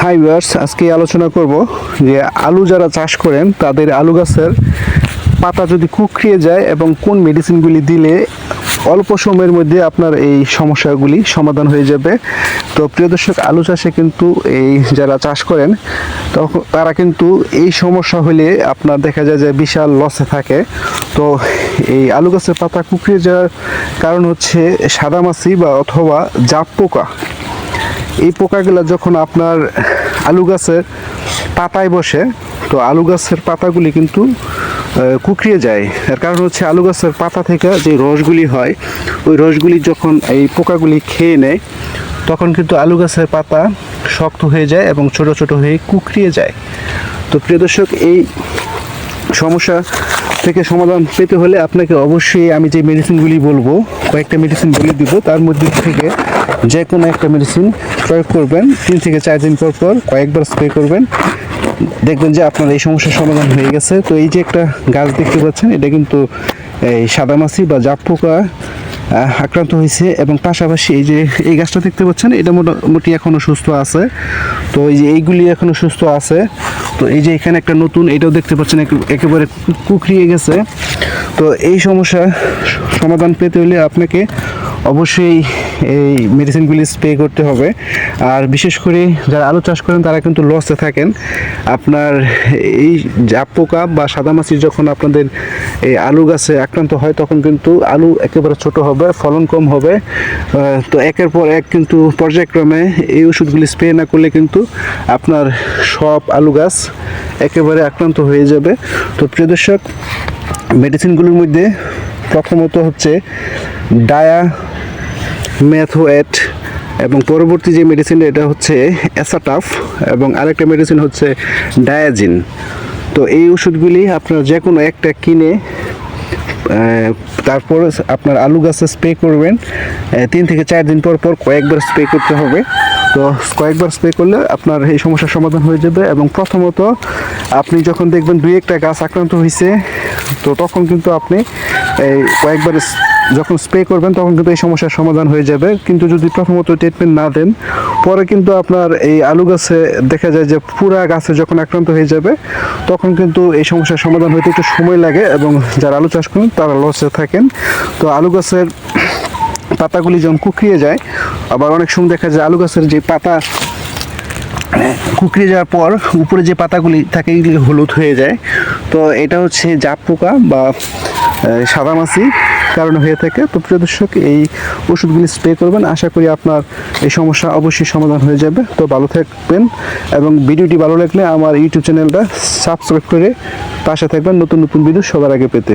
Hi viewers আজকে আলোচনা করব যে আলু যারা চাষ করেন, তাদের আলু গাছের পাতা যদি কুকড়িয়ে যায় এবং কোন মেডিসিনগুলি দিলে অল্প সময়ের মধ্যে আপনার এই সমস্যাগুলি সমাধান হয়ে যাবে। তো প্রিয় দর্শক, আলু চাষে কিন্তু এই যারা চাষ করেন তখন তারা কিন্তু এই সমস্যা হলে আপনার দেখা যায় যে বিশাল লসে থাকে। তো এই আলু গাছের পাতা কুকড়িয়ে যাওয়ার কারণ হচ্ছে সাদামাছি বা অথবা জাপ পোকা এই পোকাগুলো যখন আপনার আলু গাছের পাতায় বসে, তো আলু গাছের পাতাগুলি কিন্তু কুকড়িয়ে যায়। এর কারণ হচ্ছে আলু গাছের পাতা থেকে যে রসগুলি হয়, ওই রসগুলি যখন এই পোকাগুলি খেয়ে নেয়, তখন কিন্তু আলু গাছের পাতা শক্ত হয়ে যায় এবং ছোট ছোট হয়ে কুকড়িয়ে যায়। তো প্রিয় দর্শক, এই সমস্যা থেকে সমাধান পেতে হলে আপনাকে অবশ্যই আমি যে মেডিসিনগুলি বলব, কয়েকটা মেডিসিন বলে দিব। তার মধ্যে থেকে যে কোনো একটা মেডিসিন প্রয়োগ করবেন, তিন থেকে চার দিন পর পর কয়েকবার স্প্রে করবেন। দেখবেন যে আপনার এই সমস্যার সমাধান হয়ে গেছে। তো এই যে একটা গাছ দেখতে পাচ্ছেন, এটা কিন্তু এই সাদামাছি বা জাপ পোকা আক্রান্ত হয়েছে এবং পাশাপাশি এই যে এই গাছটা দেখতে পাচ্ছেন, এটা মোটামুটি এখনও সুস্থ আছে। তো এই যে এইগুলি এখনও সুস্থ আছে। তো এই যে এখানে একটা নতুন, এটাও দেখতে পাচ্ছেন একেবারে কু- কুকড়িয়ে গেছে। তো এই সমস্যা সমাধান পেতে হলে আপনাকে অবশ্যই এই মেডিসিনগুলি স্প্রে করতে হবে। আর বিশেষ করে যারা আলু চাষ করেন, তারা কিন্তু লসে থাকেন। আপনার এই জাপ পোকা বা সাদামাছি যখন আপনাদের এই আলু গাছে আক্রান্ত হয়, তখন কিন্তু আলু একেবারে ছোট হবে, ফলন কম হবে। তো একের পর এক কিন্তু পর্যায়ক্রমে এই ওষুধগুলি স্প্রে না করলে কিন্তু আপনার সব আলু গাছ একেবারে আক্রান্ত হয়ে যাবে। তো প্রিয় দর্শক মেডিসিনগুলোর মধ্যে প্রথমত হচ্ছে ডায়া ম্যাথোয়েট এবং পরবর্তী যে মেডিসিন এটা হচ্ছে অ্যাসাটাফ এবং আরেকটা মেডিসিন হচ্ছে ডায়াজিন তো এই ওষুধগুলি আপনারা যে কোনো একটা কিনে তারপর আপনার আলু গাছে স্প্রে করবেন। তিন থেকে চার দিন পর পর কয়েকবার স্প্রে করতে হবে। তো কয়েকবার স্প্রে করলে আপনার এই সমস্যার সমাধান হয়ে যাবে এবং প্রথমত আপনি যখন দেখবেন দুই একটা গাছ আক্রান্ত হয়েছে তো তখন কিন্তু আপনি এই কয়েকবার যখন স্প্রে করবেন, তখন কিন্তু এই সমস্যার সমাধান হয়ে যাবে। কিন্তু যদি প্রথমত ট্রিটমেন্ট না দেন, পরে কিন্তু আপনার এই আলু গাছে দেখা যায় যে পুরা গাছে যখন আক্রান্ত হয়ে যাবে, তখন কিন্তু এই সমস্যার সমাধান হতে একটু সময় লাগে এবং যারা আলু চাষ করেন, তারা লসে থাকেন। তো আলু গাছের পাতাগুলি যখন কুকড়িয়ে যায়, আবার অনেক সময় দেখা যায় আলু গাছের যে পাতা কুকড়ে যাওয়ার পর উপরে যে পাতাগুলি থাকে হলুদ হয়ে যায়। তো এটা হচ্ছে জাপ পোকা বা সাদামাছি কারণে হয়ে থাকে। তো প্রিয় দর্শক, এই ওষুধগুলি স্প্রে করবেন। আশা করি আপনার এই সমস্যা অবশ্যই সমাধান হয়ে যাবে। তো ভালো থাকবেন এবং ভিডিওটি ভালো লাগলে আমার ইউটিউব চ্যানেলটা সাবস্ক্রাইব করে পাশে থাকবেন নতুন নতুন ভিডিও সবার আগে পেতে।